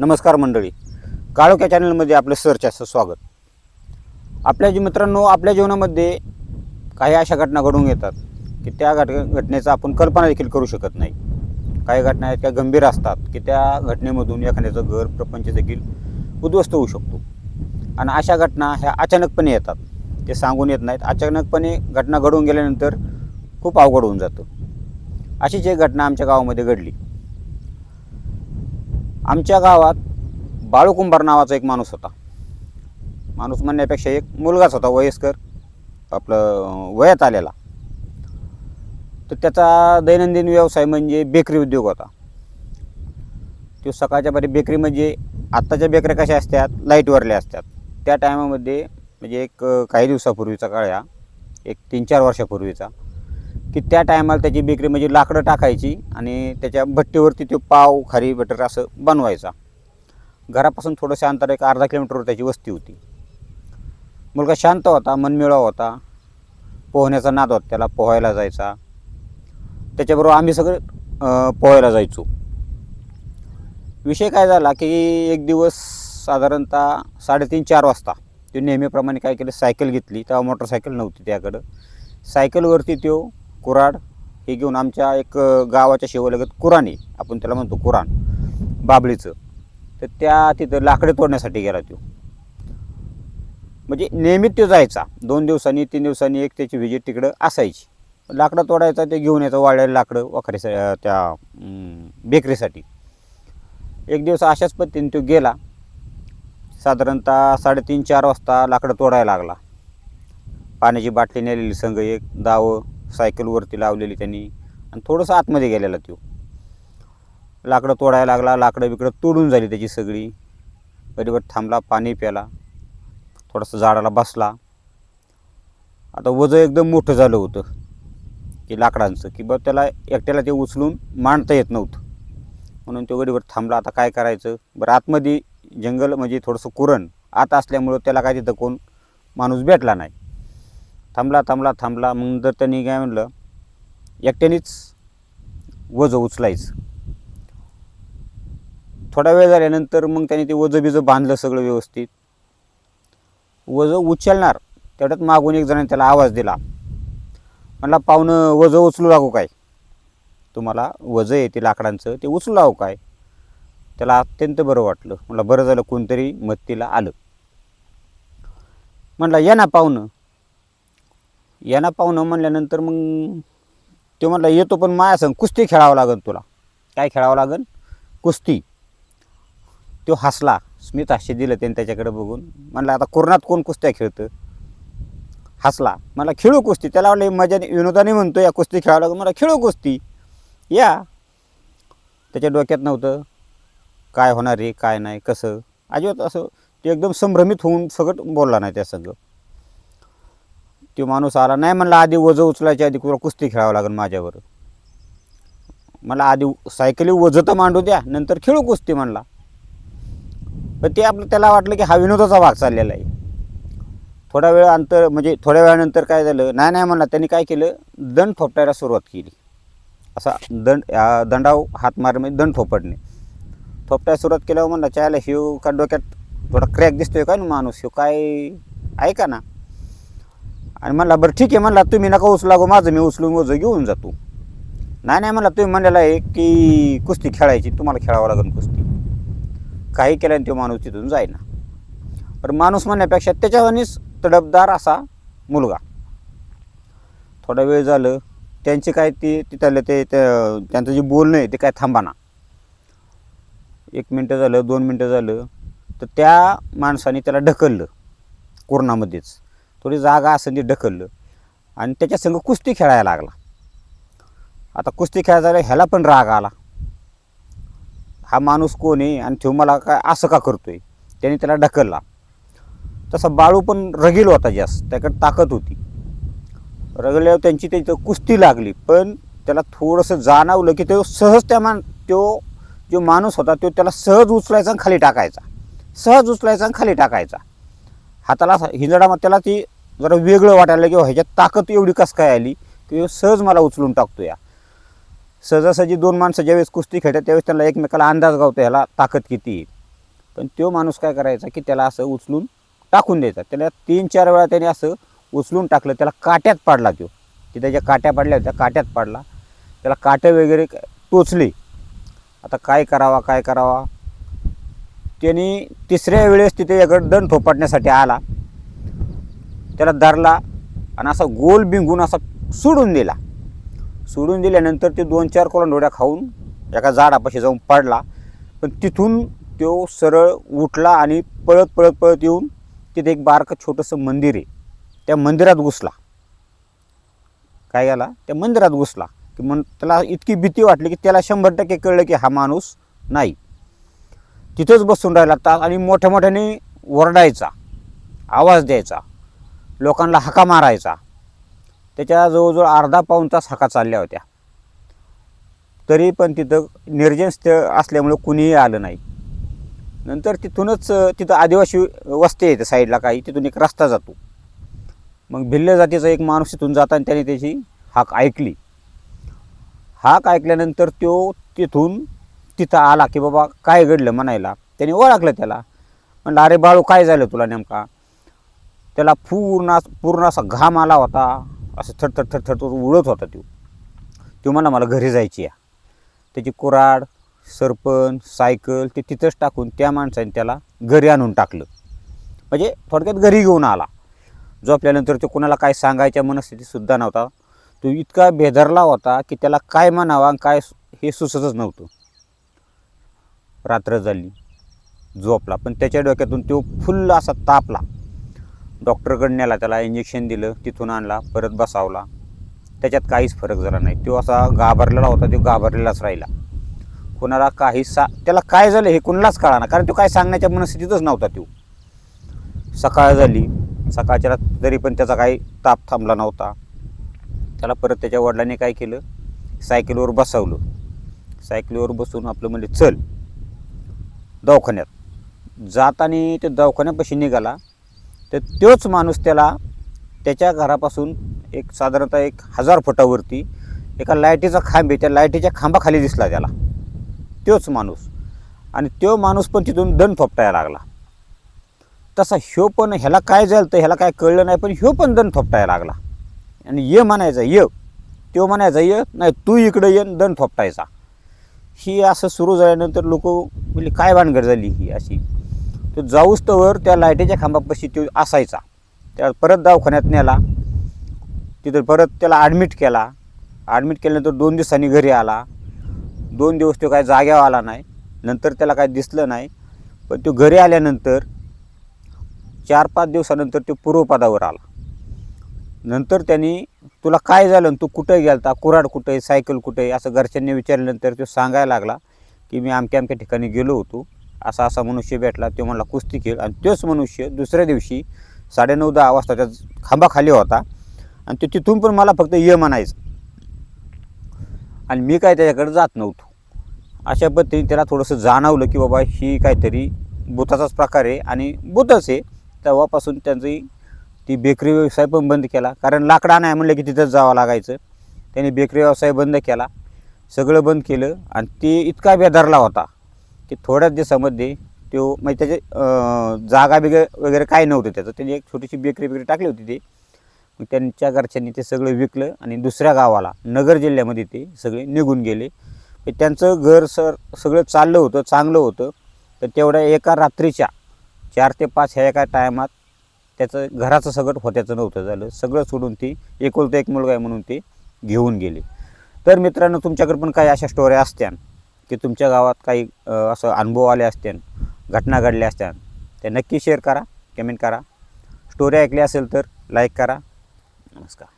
नमस्कार मंडळी. काळोख्या चॅनलमध्ये आपलं सरचं स्वागत. आपल्या जी मित्रांनो आपल्या जीवनामध्ये काही अशा घटना घडून येतात की त्या घट घटनेचा आपण कल्पना देखील करू शकत नाही. काही घटना इतक्या गंभीर असतात की त्या घटनेमधून एखाद्याचं घर प्रपंच देखील उद्ध्वस्त होऊ शकतो. आणि अशा घटना ह्या अचानकपणे येतात. ते सांगून येत नाहीत. अचानकपणे घटना घडून गेल्यानंतर खूप अवघड होऊन जातं. अशीच एक घटना आमच्या गावामध्ये घडली आमच्या गावात बाळू कुंभार नावाचा एक माणूस होता. माणूस म्हणण्यापेक्षा एक मुलगाच होता वयस्कर. आपलं वयात आलेला. तर त्याचा दैनंदिन व्यवसाय म्हणजे बेकरी उद्योग होता. तो सकाळच्या बरी बेकरी म्हणजे आत्ताच्या बेकऱ्या कशा असतात? लाईटवरल्या असतात. त्या टायमामध्ये म्हणजे एक काही दिवसापूर्वीचा काळ हा एक तीन चार वर्षापूर्वीचा की त्या टायमाला त्याची बेकरी म्हणजे लाकडं टाकायची आणि त्याच्या भट्टीवरती तो पाव खारी बटर असं बनवायचा. घरापासून थोडंसं अंतर एक अर्धा किलोमीटरवर त्याची वस्ती होती. मुलगा शांत होता मनमिळा होता. पोहण्याचा नाद होता त्याला पोहायला जायचा. त्याच्याबरोबर आम्ही सगळे पोहायला जायचो. विषय काय झाला की एक दिवस साधारणतः साडेतीन चार वाजता तो नेहमीप्रमाणे काय केलं सायकल घेतली. तेव्हा मोटरसायकल नव्हती त्याकडं. सायकलवरती तो कुराड हे घेऊन आमच्या एक गावाच्या शेवलगत कुराण आहे आपण त्याला म्हणतो कुराण बाबळीचं. तर त्या तिथं लाकडे तोडण्यासाठी गेला तो. म्हणजे नियमित तो जायचा. दोन दिवसांनी तीन दिवसांनी एक त्याची व्हिजिट तिकडं असायची. लाकडं तोडायचा ते घेऊन यायचं वाळलेलं लाकडं वाखरीसा त्या बेकरीसाठी. एक दिवस अशाच पद्धतीने तो गेला. साधारणतः साडेतीन चार वाजता लाकडं तोडायला लागला. पाण्याची बाटली नेलेली संघ एक दावं सायकलवरती लावलेली त्यांनी. आणि थोडंसं आतमध्ये गेलेला तो. लाकडं तोडायला लागला लाकडं बिकडं तोडून झाली त्याची सगळी. गरीबट थांबला पाणी प्याला थोडंसं झाडाला बसला. आता वजं एकदम मोठं झालं होतं की लाकडांचं की बा त्याला एकट्याला ते उचलून मांडता येत नव्हतं. म्हणून तो गडीवर थांबला. आता काय करायचं? बरं आतमध्ये जंगल म्हणजे थोडंसं कुरण आत असल्यामुळं त्याला काय तिथं कोण माणूस भेटला नाही. थांबला थांबला थांबला. मग नंतर त्यांनी काय म्हणलं एकट्यानेच वजं उचलायचं. थोडा वेळ झाल्यानंतर मग त्याने ते वजं बिजं बांधलं सगळं व्यवस्थित. वजं उचलणार तेवढ्यात मागून एक जणांनी त्याला आवाज दिला. म्हणला पाहुणं वजं उचलू लागू काय? तुम्हाला वजं आहे ते लाकडांचं ते उचलू लागू काय? त्याला अत्यंत बरं वाटलं. म्हटलं बरं झालं कोणतरी मत्तीला आलं. म्हणलं या ना पाहुणं या पाहुणं म्हणल्यानंतर मग तो म्हटलं येतो पण माया संग. कुस्ती खेळावं लागेल तुला. काय खेळावं लागेल कुस्ती. तो हसला. स्मित हास्य दिलं त्याने त्याच्याकडे बघून. म्हणलं आता कोरोनात कोण कुस्त्या खेळतं? हसला. मला खेळू कुस्ती. त्याला वाटलं मजाने विनोदाने म्हणतो या कुस्ती खेळावं लागेल मला खेळू कुस्ती. या. त्याच्या डोक्यात नव्हतं काय होणार आहे काय नाही कसं. अजिबात असं ते एकदम संभ्रमित होऊन सगळं बोलला नाही त्या सगळं तो माणूस आला नाही म्हणला आधी वजं उचलायच्या आधी तुला कुस्ती खेळावं लागेल माझ्यावर मला आधी सायकली वजं तर मांडू द्या नंतर खेळू कुस्ती म्हणला. पण ते आपलं त्याला वाटलं की हा विनोदाचा भाग चाललेला आहे. थोडा वेळ अंतर म्हणजे थोड्या वेळानंतर काय झालं नाही नाही म्हणला त्यांनी काय केलं दंड थोपटायला सुरुवात केली. असा दंड दंडाव हात मारणे म्हणजे दंड थोपटणे थोपटायला सुरुवात केल्यावर म्हणला चायला शिव का डोक्यात थोडा क्रॅक दिसतोय का ना माणूस? शिव काय आहे का ना? आणि म्हणला बरं ठीक आहे. म्हणला तुम्ही नका उचला गो माझं मी उचलून वजं घेऊन जातो. नाही नाही म्हणला तुम्ही म्हणलेला आहे की कुस्ती खेळायची तुम्हाला खेळावं लागेल कुस्ती. काही केल्याने तो माणूस तिथून जाईना. पण माणूस म्हणण्यापेक्षा त्याच्यावानीच तडपदार असा मुलगा. थोडा वेळ झालं त्यांचे काय ते तिथलं ते त्या- त्यांचं जे बोलणं आहे ते काय थांबाना. एक मिनटं झालं दोन मिनटं झालं तर त्या माणसाने त्याला ढकललं कोरोनामध्येच. थोडी जागा असेल ती ढकललं. आणि त्याच्या संग कुस्ती खेळायला लागला. आता कुस्ती खेळायला ह्याला पण राग आला. हा माणूस कोण आहे आणि ठेव मला काय असं का करतोय? त्याने त्याला ढकलला. तसा बाळू पण रगील होता जास्त त्याकडे ताकद होती. रगल्यावर त्यांची त्याची कुस्ती लागली पण त्याला थोडंसं जाणवलं की तो सहज त्या मान तो जो माणूस होता तो त्याला सहज उचलायचा आणि खाली टाकायचा. सहज उचलायचा आणि खाली टाकायचा. हाताला हिंजडामध्ये त्याला ती जरा वेगळं वाटायला किंवा ह्याच्यात ताकद एवढी कस काय आली? की सहज मला उचलून टाकतो या. सहजासहजी दोन माणसं ज्यावेळेस कुस्ती खेळतात त्यावेळेस त्यांना एकमेकाला अंदाज गावतो ह्याला ताकद किती आहे? पण तो माणूस काय करायचा की त्याला असं उचलून टाकून द्यायचा. त्याला तीन चार वेळा त्याने असं उचलून टाकलं त्याला काट्यात पाडला तो. तिथे ज्या काट्या पाडल्या होत्या काट्यात पाडला. त्याला काटे वगैरे टोचले. आता काय करावा काय करावा? त्यांनी तिसऱ्या वेळेस तिथे याकडे दंड थोपटण्यासाठी आला. त्याला धरला आणि असा गोल बिंगून असा सोडून दिला. सोडून दिल्यानंतर ते दोन चार कोलंडोड्या खाऊन एका झाडापाशी जाऊन पडला. पण तिथून तो सरळ उठला आणि पळत पळत पळत येऊन तिथे एक बारकं छोटंसं मंदिर आहे. त्या मंदिरात घुसला. काय झाला? त्या मंदिरात घुसला. की मग त्याला इतकी भीती वाटली की त्याला शंभर टक्के कळलं की हा माणूस नाही. तिथंच बसून राहिला तास आणि मोठ्या मोठ्याने ओरडायचा. आवाज द्यायचा. लोकांना हाका मारायचा. त्याच्या जवळजवळ अर्धा पाऊण तास हाका चालल्या होत्या. तरी पण तिथं निर्जन स्थळ असल्यामुळं कुणीही आलं नाही. नंतर तिथूनच तिथं आदिवासी वस्ती येते साईडला काही तिथून एक रस्ता जातो. मग भिल्ल जातीचा एक माणूस तिथून जाताना त्याने त्याची हाक ऐकली. हाक ऐकल्यानंतर तो तिथून तिथं आला की बाबा काय घडलं म्हणायला. त्याने ओळखलं त्याला. म्हणलं अरे बाळू काय झालं तुला नेमका? त्याला पूर्ण पूर्ण असा घाम आला होता. असं थरथर थरथर तो उडत होता तो तो म्हणा मला घरी जायची आहे. त्याची कुऱ्हाड सरपण सायकल ते तिथंच टाकून त्या माणसाने त्याला घरी आणून टाकलं. म्हणजे थोडक्यात घरी घेऊन आला. झोपल्यानंतर तो कोणाला काय सांगायच्या मनस्थितीसुद्धा नव्हता. तो इतका बेदरला होता की त्याला काय म्हणावा आणि काय हे सुचतच नव्हतं. रात्र झाली. झोपला. पण त्याच्या डोक्यातून तो फुल्ल असा तापला. डॉक्टरकडे नेला त्याला इंजेक्शन दिलं तिथून आणला परत बसावला. त्याच्यात काहीच फरक झाला नाही. तो असा घाबरलेला होता तो घाबरलेलाच राहिला. कोणाला काही सा त्याला काय झालं हे कोणालाच कळाना कारण तो काय सांगण्याच्या मनस्थितीतच नव्हता तो. सकाळ झाली सकाळच्या तरी पण त्याचा काही ताप थांबला नव्हता. त्याला परत त्याच्या वडिलांनी काय केलं? सायकलवर बसवलं. सायकलीवर बसून आपलं म्हणजे चल दवाखान्यात. जाताना ते दवाखान्यापाशी निघाला. तर तोच माणूस त्याला त्याच्या घरापासून एक साधारणतः एक हजार फुटावरती एका लाईटीचा खांब आहे त्या लाईटीच्या खांबाखाली दिसला त्याला. तोच माणूस. आणि तो माणूस पण तिथून दण थोपटायला लागला. तसा ह्यो पण ह्याला काय झालं तर ह्याला काय कळलं नाही पण ह्यो पण दण थोपटायला लागला. आणि ये म्हणायचा ये. तो म्हणायचा ये. नाही तू इकडं ये दण थोपटायचा. ही असं सुरू झाल्यानंतर लोक म्हणजे काय भानगड झाली ही अशी? तो जाऊस तवर त्या लाईटीच्या खांबापाशी तो असायचा. त्या परत दवाखान्यात नेला. तिथं परत त्याला ॲडमिट केला. ॲडमिट केल्यानंतर दोन दिवसांनी घरी आला. दोन दिवस तो काय जाग्यावर आला नाही. नंतर त्याला काय दिसलं नाही. पण तो घरी आल्यानंतर चार पाच दिवसानंतर तो पूर्वपदावर आला. नंतर त्यांनी तुला काय झालं आणि तू कुठं गेलता? कुऱ्हाड कुठं? आहे सायकल कुठं? आहे असं घरच्यांनी विचारल्यानंतर तो सांगायला लागला की मी आमक्या अमक्या ठिकाणी गेलो होतो. असा असा मनुष्य भेटला तो म्हणला कुस्ती खेळ. आणि तोच मनुष्य दुसऱ्या दिवशी साडेनऊ दहा वाजता त्या खांबाखाली होता. आणि तो तिथून पण मला फक्त ये म्हणायचं. आणि मी काय त्याच्याकडे जात नव्हतो. अशा पद्धतीने त्याला थोडंसं जाणवलं की बाबा ही काहीतरी बुताचाच प्रकार आहे आणि भूतच आहे. तेव्हापासून त्यांची ती बेकरी व्यवसाय पण बंद केला. कारण लाकडा नाही म्हणलं की तिथंच जावं लागायचं. त्याने बेकरी व्यवसाय बंद केला. सगळं बंद केलं आणि ते इतका बेदारला होता. की थोड्याच दिवसामध्ये तो म्हणजे त्याचे जागा बिग वगैरे काय नव्हतं त्याचं. त्यांनी एक छोटीशी बेकरी बिकरी टाकली होती ते. मग त्यांच्या घरच्यांनी ते सगळं विकलं आणि दुसऱ्या गावाला नगर जिल्ह्यामध्ये ते सगळे निघून गेले. त्यांचं घर सर सगळं चाललं होतं चांगलं होतं. तर तेवढ्या एका रात्रीच्या चार ते पाच ह्या एका टायमात त्याचं घराचं सगळं होत्याचं नव्हतं झालं. सगळं सोडून ती एकोलतं एक मुलगा आहे म्हणून ते घेऊन गेले. तर मित्रांनो तुमच्याकडे पण काही अशा स्टोऱ्या असत्या की तुमच्या गावात काही असं अनुभव आले असते घटना घडल्या असत्या ते नक्की शेअर करा कमेंट करा. स्टोरी ऐकली असेल तर लाईक करा. नमस्कार.